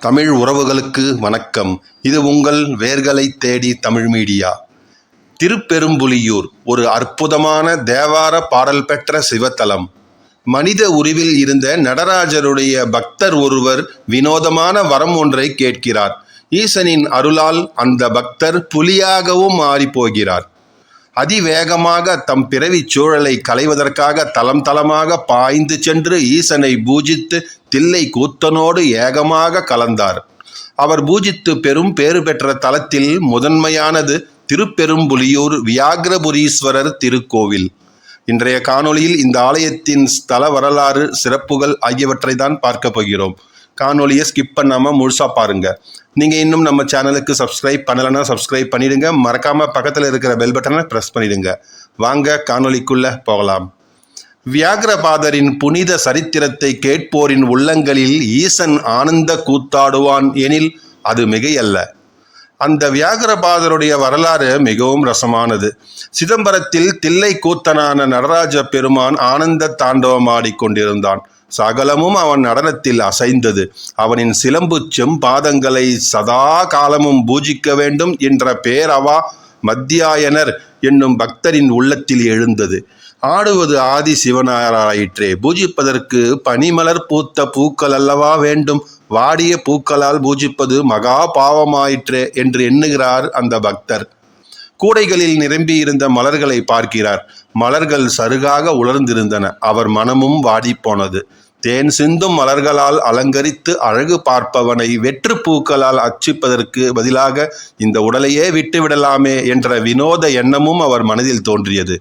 தமிழ் உறவுகளுக்கு வணக்கம். இது உங்கள் வேர்களை தேடி தமிழ் மீடியா. திருப்பெரும்புலியூர் ஒரு அற்புதமான தேவார பாடல் பெற்ற சிவத்தலம். மனித உருவில் இருந்த நடராஜருடைய பக்தர் ஒருவர் வினோதமான வரம் ஒன்றை கேட்கிறார். ஈசனின் அருளால் அந்த பக்தர் புலியாகவும் மாறிப்போகிறார். அதிவேகமாக தம் பிறவிச் சூழலை களைவதற்காக தலம் தலமாக பாய்ந்து சென்று ஈசனை பூஜித்து தில்லை கூத்தனோடு ஏகமாக கலந்தார். அவர் பூஜித்து பெரும் பேறு பெற்ற தலத்தில் முதன்மையானது திருப்பெரும்புலியூர் வியாகிரபுரீஸ்வரர் திருக்கோவில். இன்றைய காணொளியில் இந்த ஆலயத்தின் ஸ்தல வரலாறு சிறப்புகள் ஆகியவற்றை தான் பார்க்க போகிறோம். காணொலியை ஸ்கிப் பண்ணாமல் முழுசாக பாருங்கள் நீங்கள் இன்னும் நம்ம சேனலுக்கு சப்ஸ்கிரைப் பண்ணலைன்னா சப்ஸ்கிரைப் பண்ணிடுங்க. மறக்காமல் பக்கத்தில் இருக்கிற பெல் பட்டனை ப்ரெஸ் பண்ணிடுங்க. வாங்க காணொலிக்குள்ளே போகலாம். வியாகரபாதரின் புனித சரித்திரத்தை கேட்போரின் உள்ளங்களில் ஈசன் ஆனந்த கூத்தாடுவான் எனில் அது மிகையல்ல. அந்த வியாகரபாதருடைய வரலாறு மிகவும் ரசமானது. சிதம்பரத்தில் தில்லை கூத்தனான நடராஜ பெருமான் ஆனந்த தாண்டவமாடிக்கொண்டிருந்தான் கொண்டிருந்தான் சகலமும் அவன் நடனத்தில் அசைந்தது. அவனின் சிலம்பு செம்பாதங்களை சதா காலமும் பூஜிக்க வேண்டும் என்ற பேரவா மத்தியாயனர் என்னும் பக்தரின் உள்ளத்தில் எழுந்தது. ஆடுவது ஆதி சிவனாராயிற்றே பூஜிப்பதற்கு பனிமலர் பூத்த பூக்கள் அல்லவா வேண்டும்? வாடிய பூக்களால் பூஜிப்பது மகா பாவமாயிற்றே என்று எண்ணுகிறார் அந்த பக்தர். கூடைகளில் நிரம்பியிருந்த மலர்களை பார்க்கிறார். மலர்கள் சருகாக உலர்ந்திருந்தன. அவர் மனமும் வாடிப்போனது. தேன் சிந்தும் மலர்களால் அலங்கரித்து அழகு பார்ப்பவனை வெற்று பூக்களால் அச்சிப்பதற்கு பதிலாக இந்த உடலையே விட்டுவிடலாமே என்ற வினோத எண்ணமும் அவர் மனதில் தோன்றியது.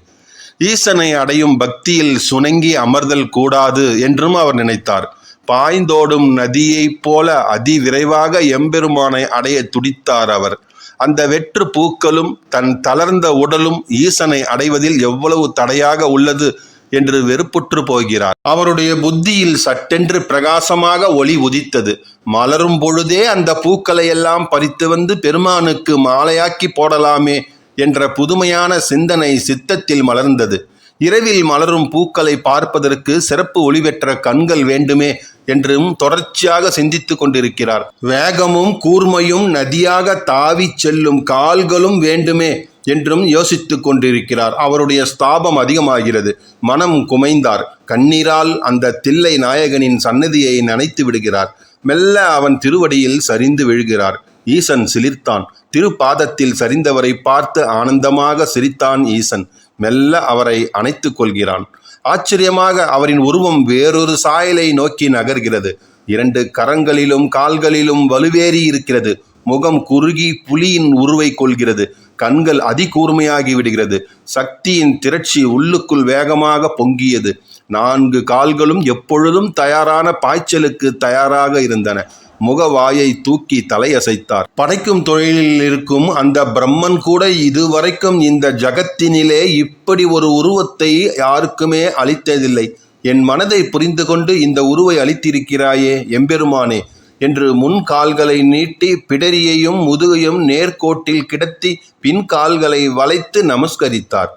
ஈசனை அடையும் பக்தியில் சுணங்கி அமர்தல் கூடாது என்றும் அவர் நினைத்தார். பாய்ந்தோடும் நதியைப் போல அதிவிரைவாக எம்பெருமானை அடைய துடித்தார் அவர். அந்த வெற்று பூக்களும் தன் தளர்ந்த உடலும் ஈசனை அடைவதில் எவ்வளவு தடையாக உள்ளது என்று வெறுப்புற்று போகிறார். அவருடைய புத்தியில் சட்டென்று பிரகாசமாக ஒளி உதித்தது. மலரும் பொழுதே அந்த பூக்களை எல்லாம் பறித்து வந்து பெருமானுக்கு மாலையாக்கி போடலாமே என்ற புதுமையான சிந்தனை சித்தத்தில் மலர்ந்தது. இரவில் மலரும் பூக்களை பார்ப்பதற்கு சிறப்பு ஒளி பெற்ற கண்கள் வேண்டுமே என்றும் தொடர்ச்சியாக சிந்தித்துக் கொண்டிருக்கிறார். வேகமும் கூர்மையும் நதியாக தாவிச் செல்லும் கால்களும் வேண்டுமே என்றும் யோசித்துக் கொண்டிருக்கிறார். அவருடைய ஸ்தாபம் அதிகமாகிறது. மனம் குமைந்தார். கண்ணீரால் அந்த தில்லை நாயகனின் சன்னதியை நனைத்து விடுகிறார். மெல்ல அவன் திருவடியில் சரிந்து விழுகிறார். ஈசன் சிலிர்த்தான். திருப்பாதத்தில் சரிந்தவரை பார்த்து ஆனந்தமாக சிரித்தான் ஈசன். மெல்ல அவரை அணைத்து கொள்கிறான். ஆச்சரியமாக அவரின் உருவம் வேறொரு சாயலை நோக்கி நகர்கிறது. இரண்டு கரங்களிலும் கால்களிலும் வலுவேறி இருக்கிறது. முகம் குறுகி புலியின் உருவை கொள்கிறது. கண்கள் அதிகூர்மையாகி விடுகிறது. சக்தியின் திரட்சி உள்ளுக்குள் வேகமாக பொங்கியது. நான்கு கால்களும் எப்பொழுதும் தயாரான பாய்ச்சலுக்கு தயாராக இருந்தன. முகவாயை தூக்கி தலையசைத்தார். படைக்கும் தொழிலில் இருக்கும் அந்த பிரம்மன் கூட இதுவரைக்கும் இந்த ஜகத்தினிலே இப்படி ஒரு உருவத்தை யாருக்குமே அளித்ததில்லை. என் மனதை புரிந்து கொண்டு இந்த உருவை அளித்திருக்கிறாயே எம்பெருமானே என்று முன் கால்களை நீட்டி பிடரியையும் முதுகையும் நேர்கோட்டில் கிடத்தி பின் கால்களை வளைத்து நமஸ்கரித்தார்.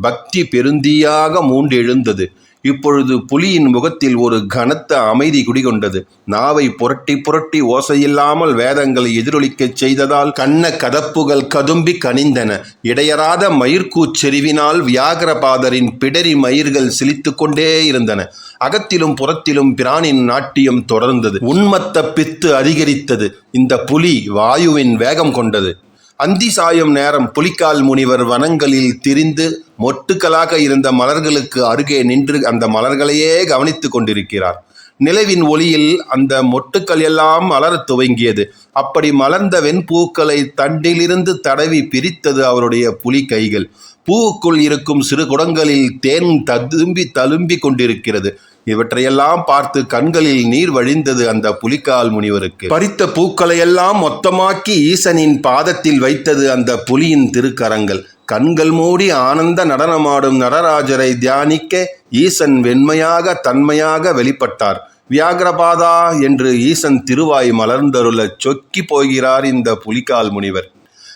பக்தி பெருந்தியாக மூண்டெழுந்தது. இப்பொழுது புலியின் முகத்தில் ஒரு கனத்த அமைதி குடிகொண்டது. நாவை புரட்டி புரட்டி ஓசையில்லாமல் வேதங்களை எதிரொலிக்கச் செய்ததால் கண்ண கதப்புகள் கதும்பி கனிந்தன. இடையறாத மயிர்கூச்செறிவினால் வியாகரபாதரின் பிடரி மயிர்கள் சிலித்து கொண்டே இருந்தன. அகத்திலும் புறத்திலும் பிரானின் நாட்டியம் தொடர்ந்தது. உன்மத்த பித்து அதிகரித்தது. இந்த புலி வாயுவின் வேகம் கொண்டது. அந்தி சாயும் நேரம் புலிக்கால் முனிவர் வனங்களில் திரிந்து மொட்டுக்களாக இருந்த மலர்களுக்கு அருகே நின்று அந்த மலர்களையே கவனித்துக் கொண்டிருக்கிறார். நிலவின் ஒளியில் அந்த மொட்டுக்கள் எல்லாம் மலரத் துவங்கியது. அப்படி மலர்ந்த வெண்பூக்களை தண்டிலிருந்து தடவி பிரித்தது அவருடைய புலி கைகள். பூவுக்குள் இருக்கும் சிறு குடங்களில் தேன் ததும்பி தழும்பி கொண்டிருக்கிறது. இவற்றையெல்லாம் பார்த்து கண்களில் நீர் வழிந்தது அந்த புலிக்கால் முனிவருக்கு. பறித்த பூக்களையெல்லாம் மொத்தமாக்கி ஈசனின் பாதத்தில் வைத்தது அந்த புலியின் திருக்கரங்கள். கண்கள் மூடி ஆனந்த நடனமாடும் நடராஜரை தியானிக்க ஈசன் வெண்மையாக தன்மையாக வெளிப்பட்டார். வியாகரபாதா என்று ஈசன் திருவாய் மலர்ந்தருள சொக்கி போகிறார் இந்த புலிக்கால் முனிவர்.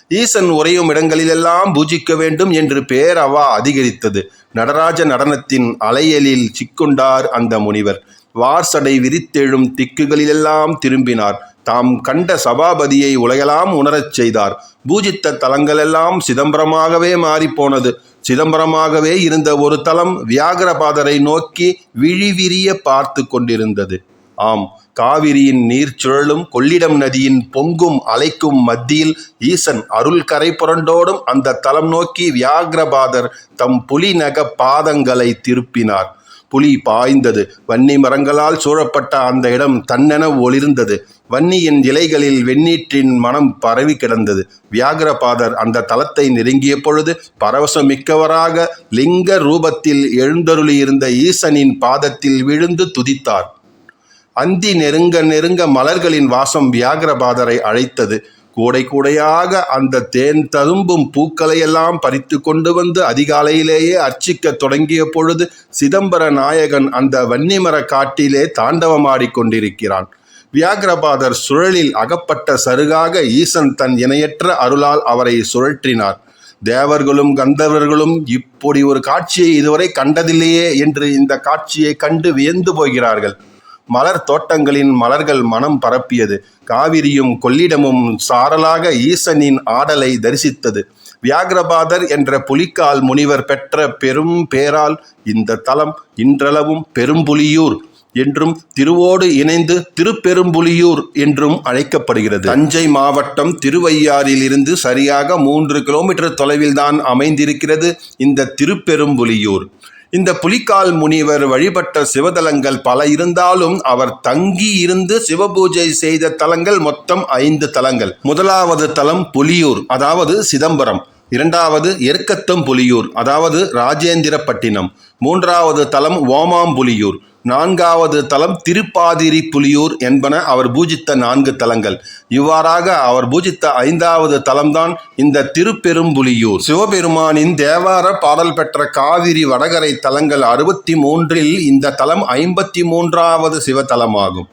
ஈசன் உறையும் இடங்களிலெல்லாம் பூஜிக்க வேண்டும் என்று பேரவா அதிகரித்தது. நடராஜ நடனத்தின் அலையலில் சிக்குண்டார் அந்த முனிவர். வார்சடை விரித்தெழும் திக்குகளிலெல்லாம் திரும்பினார். தாம் கண்ட சபாபதியை உலகெல்லாம் உணரச் செய்தார். பூஜித்த தலங்களெல்லாம் சிதம்பரமாகவே மாறிப்போனது. சிதம்பரமாகவே இருந்த ஒரு தலம் வியாகரபாதரை நோக்கி விழிவிரிய பார்த்து கொண்டிருந்தது. ஆம் காவிரியின் நீர் சுழலும் கொள்ளிடம் நதியின் பொங்கும் அலைக்கும் மத்தியில் ஈசன் அருள் கரை புரண்டோடும் அந்த தலம் நோக்கி வியாகிரபாதர் தம் புலிநக பாதங்களை திருப்பினார். புலி பாய்ந்தது. வன்னி மரங்களால் சூழப்பட்ட அந்த இடம் தன்னென ஒளிர்ந்தது. வன்னியின் இலைகளில் வெண்ணீற்றின் மனம் பரவி கிடந்தது. வியாகரபாதர் அந்த தலத்தை நெருங்கிய பொழுது பரவசமிக்கவராக லிங்க ரூபத்தில் எழுந்தருளியிருந்த ஈசனின் பாதத்தில் விழுந்து துதித்தார். அந்தி நெருங்க நெருங்க மலர்களின் வாசம் வியாகரபாதரை அழைத்தது. கூடை கூடையாக அந்த தேன் ததும்பும் பூக்களையெல்லாம் பறித்து கொண்டு வந்து அதிகாலையிலேயே அர்ச்சிக்க தொடங்கிய பொழுது சிதம்பர நாயகன் அந்த வன்னிமர காட்டிலே தாண்டவமாடிக்கொண்டிருக்கிறான் வியாகரபாதர் சுழலில் அகப்பட்ட சருகாக ஈசன் தன் இணையற்ற அருளால் அவரை சுழற்றினார். தேவர்களும் கந்தவர்களும் இப்படி ஒரு காட்சியை இதுவரை கண்டதில்லையே என்று இந்த காட்சியை கண்டு வியந்து போகிறார்கள். மலர் தோட்டங்களின் மலர்கள் மனம் பரப்பியது. காவிரியும் கொள்ளிடமும் சாரலாக ஈசனின் ஆடலை தரிசித்தது. வியாகிரபாதர் என்ற புலிக்கால் முனிவர் பெற்ற பெரும் பேரால் இந்த தலம் இன்றளவும் பெரும்புலியூர் என்றும் திருவோடு இணைந்து திருப்பெரும்புலியூர் என்றும் அழைக்கப்படுகிறது. தஞ்சை மாவட்டம் திருவையாறில் இருந்து சரியாக மூன்று கிலோமீட்டர் தொலைவில்தான் அமைந்திருக்கிறது இந்த திருப்பெரும்புலியூர். இந்த புலிக்கால் முனிவர் வழிபட்ட சிவதலங்கள் பல இருந்தாலும் அவர் தங்கி இருந்து சிவபூஜை செய்த தலங்கள் மொத்தம் ஐந்து தலங்கள். முதலாவது தலம் புலியூர் அதாவது சிதம்பரம். இரண்டாவது எருக்கத்தம் புலியூர் அதாவது ராஜேந்திரப்பட்டினம். மூன்றாவது தலம் ஓமாம்புலியூர். நான்காவது தலம் திருப்பாதிரி புலியூர் என்பன அவர் பூஜித்த நான்கு தலங்கள். இவ்வாறாக அவர் பூஜித்த ஐந்தாவது தலம்தான் இந்த திருப்பெரும்புலியூர். சிவபெருமானின் தேவார பாடல் பெற்ற காவிரி வடகரை தலங்கள் அறுபத்தி மூன்றில் இந்த தலம் ஐம்பத்தி மூன்றாவது சிவத்தலமாகும்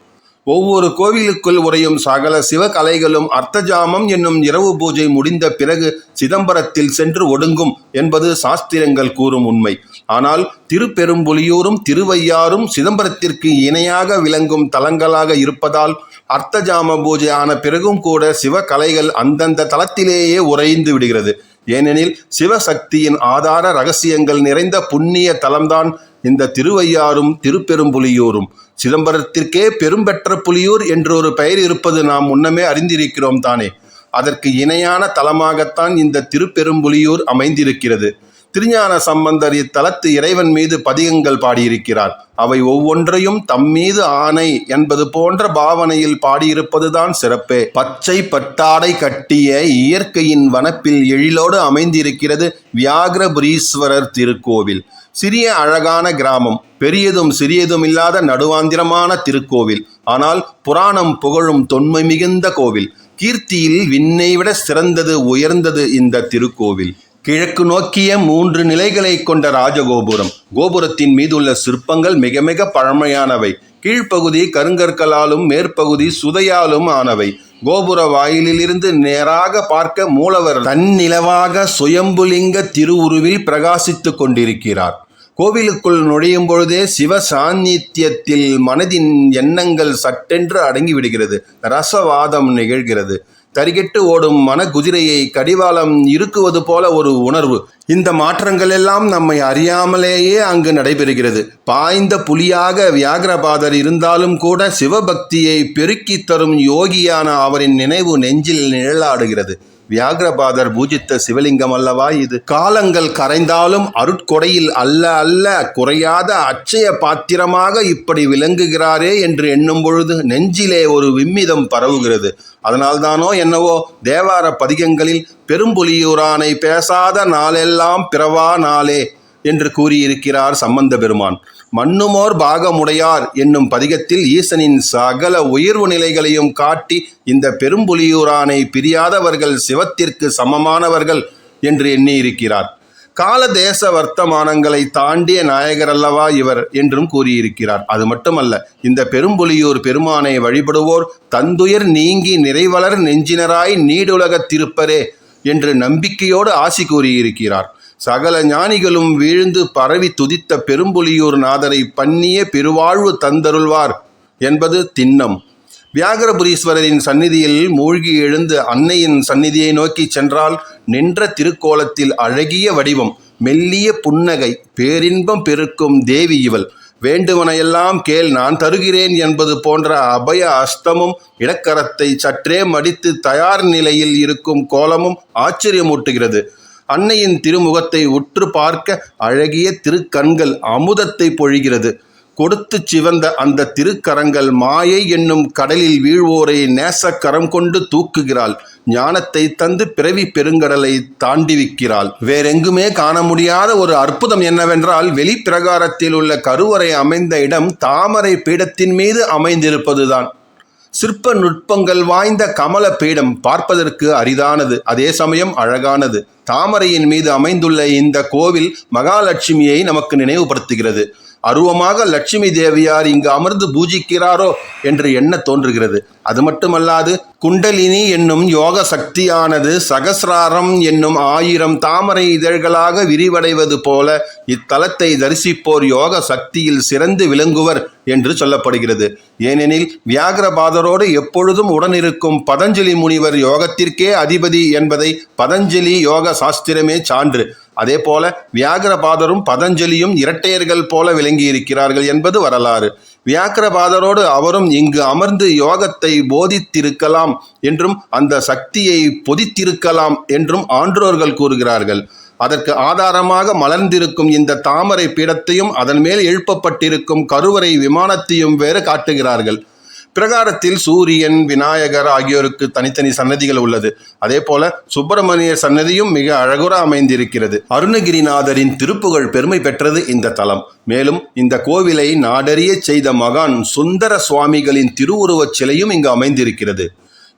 ஒவ்வொரு கோவிலுக்குள் உறையும் சகல சிவகலைகளும் அர்த்தஜாமம் என்னும் இரவு பூஜை முடிந்த பிறகு சிதம்பரத்தில் சென்று ஒடுங்கும் என்பது சாஸ்திரங்கள் கூறும் உண்மை. ஆனால் திருப்பெரும்புலியூரும் திருவையாறும் சிதம்பரத்திற்கு இணையாக விளங்கும் தலங்களாக இருப்பதால் அர்த்தஜாம பூஜை ஆன பிறகும் கூட சிவகலைகள் அந்தந்த தலத்திலேயே உறைந்து விடுகிறது. ஏனெனில் சிவசக்தியின் ஆதார ரகசியங்கள் நிறைந்த புண்ணிய தலம்தான் இந்த திருவையாறும் திருப்பெரும்புலியூரும். சிதம்பரத்திற்கே பெரும்பெற்ற புலியூர் என்றொரு பெயர் இருப்பது நாம் முன்னமே அறிந்திருக்கிறோம் தானே. அதற்கு இணையான தலமாகத்தான் இந்த திருப்பெரும்புலியூர் அமைந்திருக்கிறது. திருஞான சம்பந்தர் இத்தலத்து இறைவன் மீது பதிகங்கள் பாடியிருக்கிறார். அவை ஒவ்வொன்றையும் தம் மீது ஆணை என்பது போன்ற பாவனையில் பாடியிருப்பதுதான் சிறப்பே. பச்சை பட்டாடை கட்டிய இயற்கையின் வனப்பில் எழிலோடு அமைந்திருக்கிறது வியாகிரபுரீஸ்வரர் திருக்கோவில். சிறிய அழகான கிராமம் பெரியதும் சிறியதும் இல்லாத நடுவாந்திரமான திருக்கோவில். ஆனால் புராணம் புகழும் தொன்மை மிகுந்த கோவில். கீர்த்தியில் விண்ணை விட சிறந்தது உயர்ந்தது இந்த திருக்கோவில். கிழக்கு நோக்கிய மூன்று நிலைகளை கொண்ட ராஜகோபுரம். கோபுரத்தின் மீது உள்ள சிற்பங்கள் மிக மிக பழமையானவை. கீழ்ப்பகுதி கருங்கற்களாலும் மேற்பகுதி சுதையாலும் ஆனவை. கோபுர வாயிலிலிருந்து நேராக பார்க்க மூலவர் தன்னிலவாக சுயம்புலிங்க திருவுருவில் பிரகாசித்துக் கொண்டிருக்கிறார். கோவிலுக்குள் நுழையும் பொழுதே சிவ சாநித்தியத்தில் மனதின் எண்ணங்கள் சட்டென்று அடங்கிவிடுகிறது. ரசவாதம் நிகழ்கிறது. தரிகெட்டு ஓடும் மன குதிரையை கடிவாளம் இருக்குவது போல ஒரு உணர்வு. இந்த மாற்றங்கள் எல்லாம் நம்மை அறியாமலேயே அங்கு நடைபெறுகிறது. பாய்ந்த புலியாக வியாகரபாதர் இருந்தாலும் கூட சிவபக்தியை பெருக்கி தரும் யோகியான அவரின் நினைவு நெஞ்சில் நிழலாடுகிறது. வியாகரபாதர் பூஜித்த சிவலிங்கம் அல்லவா இது? காலங்கள் கரைந்தாலும் அருட்கொடையில் அல்ல அல்ல குறையாத அச்சய பாத்திரமாக இப்படி விளங்குகிறாரே என்று எண்ணும் பொழுது நெஞ்சிலே ஒரு விம்மிதம் பரவுகிறது. அதனால்தானோ என்னவோ தேவார பதிகங்களில் பெரும்புலியூரானை பேசாத நாளெல்லாம் பிறவா நாளே. என்று கூறியிருக்கிறார் சம்பந்த பெருமான். மண்ணுமோர் பாகமுடையார் என்னும் பதிகத்தில் ஈசனின் சகல உயர்வு நிலைகளையும் காட்டி இந்த பெரும்புலியூரானை பிரியாதவர்கள் சிவத்திற்கு சமமானவர்கள் என்று எண்ணியிருக்கிறார். கால தேச வர்த்தமானங்களை தாண்டிய நாயகர் அல்லவா இவர் என்றும் கூறியிருக்கிறார். அது மட்டுமல்ல இந்த பெரும்புலியூர் பெருமானை வழிபடுவோர் தந்துயர் நீங்கி நிறைவளர் நெஞ்சினராய் நீடுலகத் திருப்பரே என்று நம்பிக்கையோடு ஆசி கூறியிருக்கிறார். சகல ஞானிகளும் வீழ்ந்து பரவி துதித்த பெரும்புலியூர் நாதரை பண்ணிய பெருவாழ்வு தந்தருள்வார் என்பது திண்ணம். வியாகரபுரீஸ்வரரின் சந்நிதியில் மூழ்கி எழுந்து அன்னையின் சந்நிதியை நோக்கி சென்றால் நின்ற திருக்கோலத்தில் அழகிய வடிவம் மெல்லிய புன்னகை பேரின்பம் பெருக்கும் தேவி இவள். வேண்டுவனையெல்லாம் கேள் நான் தருகிறேன் என்பது போன்ற அபய அஸ்தமும் இடக்கரத்தை சற்றே மடித்து தயார் நிலையில் இருக்கும் கோலமும் ஆச்சரியமூட்டுகிறது. அன்னையின் திருமுகத்தை உற்று பார்க்க அழகிய திருக்கண்கள் அமுதத்தை பொழிகிறது. கொடுத்து சிவந்த அந்த திருக்கரங்கள் மாயை என்னும் கடலில் வீழ்வோரை நேசக்கரம் கொண்டு தூக்குகிறாள். ஞானத்தை தந்து பிறவி பெருங்கடலை தாண்டிவிக்கிறாள். வேறெங்குமே காண முடியாத ஒரு அற்புதம் என்னவென்றால் வெளிப்பிரகாரத்தில் உள்ள கருவறை அமைந்த இடம் தாமரை பீடத்தின் மீது அமைந்திருப்பதுதான். சிற்ப நுட்பங்கள் வாய்ந்த கமல பீடம் பார்ப்பதற்கு அரிதானது. அதே சமயம் அழகானது. தாமரையின் மீது அமைந்துள்ள இந்த கோவில் மகாலட்சுமியை நமக்கு நினைவுபடுத்துகிறது. அருவமாக லட்சுமி தேவியார் இங்கு அமர்ந்து பூஜிக்கிறாரோ என்று எண்ண தோன்றுகிறது. அது மட்டுமல்லாது குண்டலினி என்னும் யோக சக்தியானது சகசிராரம் என்னும் ஆயிரம் தாமரை இதழ்களாக விரிவடைவது போல இத்தலத்தை தரிசிப்போர் யோக சக்தியில் சிறந்து விளங்குவர் என்று சொல்லப்படுகிறது. ஏனெனில் வியாகரபாதரோடு எப்பொழுதும் உடனிருக்கும் பதஞ்சலி முனிவர் யோகத்திற்கே அதிபதி என்பதை பதஞ்சலி யோக சாஸ்திரமே சான்று. அதே போல வியாகரபாதரும் பதஞ்சலியும் இரட்டையர்கள் போல விளங்கி இருக்கிறார்கள் என்பது வரலாறு. வியாக்கரபாதரோடு அவரும் இங்கு அமர்ந்து யோகத்தை போதித்திருக்கலாம் என்றும் அந்த சக்தியை பொதித்திருக்கலாம் என்றும் ஆன்றோர்கள் கூறுகிறார்கள். அதற்கு ஆதாரமாக மலர்ந்திருக்கும் இந்த தாமரை பீடத்தையும் அதன் மேல் எழுப்பப்பட்டிருக்கும் கருவறை விமானத்தையும் வேறு காட்டுகிறார்கள். பிரகாரத்தில் சூரியன் விநாயகர் ஆகியோருக்கு தனித்தனி சன்னதிகள் உள்ளது. அதே போல சுப்பிரமணியர் சன்னதியும் மிக அழகுற அமைந்திருக்கிறது. அருணகிரிநாதரின் திருப்புகழ் பெருமை பெற்றது இந்த தலம். மேலும் இந்த கோவிலை நாடறிய செய்த மகான் சுந்தர சுவாமிகளின் திருவுருவச் சிலையும் இங்கு அமைந்திருக்கிறது.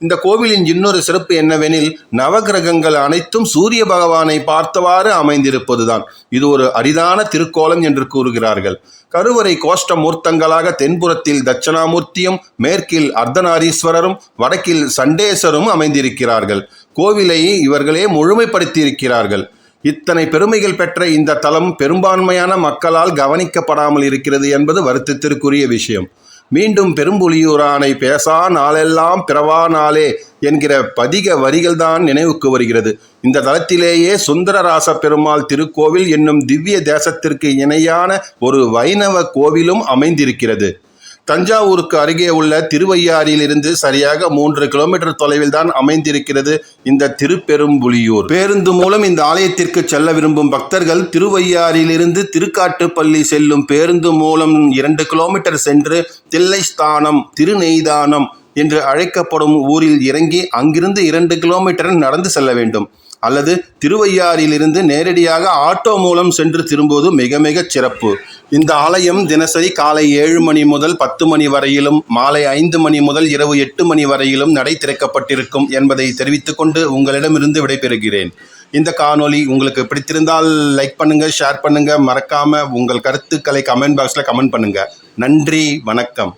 இந்த கோவிலின் இன்னொரு சிறப்பு என்னவெனில் நவகிரகங்கள் அனைத்தும் சூரிய பகவானை பார்த்தவாறு அமைந்திருப்பதுதான். இது ஒரு அரிதான திருக்கோலம் என்று கூறுகிறார்கள். கருவறை கோஷ்ட மூர்த்தங்களாக தென்புறத்தில் தட்சணாமூர்த்தியும் மேற்கில் அர்த்தநாரீஸ்வரரும் வடக்கில் சண்டேசரும் அமைந்திருக்கிறார்கள். கோவிலை இவர்களே முழுமைப்படுத்தியிருக்கிறார்கள். இத்தனை பெருமைகள் பெற்ற இந்த தலம் பெரும்பான்மையான மக்களால் கவனிக்கப்படாமல் இருக்கிறது என்பது வருத்தத்திற்குரிய விஷயம். மீண்டும் பெரும்புலியூரானை பேசா நாளெல்லாம் பிறவா நாளே என்கிற பதிக வரிகள்தான் நினைவுக்கு வருகிறது. இந்த தளத்திலேயே சுந்தரராச பெருமாள் திருக்கோவில் என்னும் திவ்ய தேசத்திற்கு இணையான ஒரு வைணவ கோவிலும் அமைந்திருக்கிறது. தஞ்சாவூருக்கு அருகே உள்ள திருவையாறிலிருந்து சரியாக மூன்று கிலோமீட்டர் தொலைவில் தான் அமைந்திருக்கிறது இந்த திருப்பெரும்புலியூர். பேருந்து மூலம் இந்த ஆலயத்திற்கு செல்ல விரும்பும் பக்தர்கள் திருவையாறிலிருந்து திருக்காட்டுப்பள்ளி செல்லும் பேருந்து மூலம் இரண்டு கிலோமீட்டர் சென்று தில்லைஸ்தானம் திருநெய்தானம் என்று அழைக்கப்படும் ஊரில் இறங்கி அங்கிருந்து இரண்டு கிலோமீட்டர் நடந்து செல்ல வேண்டும். அல்லது திருவையாறிலிருந்து நேரடியாக ஆட்டோ மூலம் சென்று திரும்புவது மிக மிக சிறப்பு. இந்த ஆலயம் தினசரி காலை ஏழு மணி முதல் பத்து மணி வரையிலும் மாலை ஐந்து மணி முதல் இரவு எட்டு மணி வரையிலும் நடை திறக்கப்பட்டிருக்கும் என்பதை தெரிவித்துக்கொண்டு உங்களிடமிருந்து விடைபெறுகிறேன். இந்த காணொளி உங்களுக்கு பிடித்திருந்தால் லைக் பண்ணுங்க ஷேர் பண்ணுங்க. மறக்காம உங்கள் கருத்துக்களை கமெண்ட் பாக்ஸில் கமெண்ட் பண்ணுங்க. நன்றி வணக்கம்.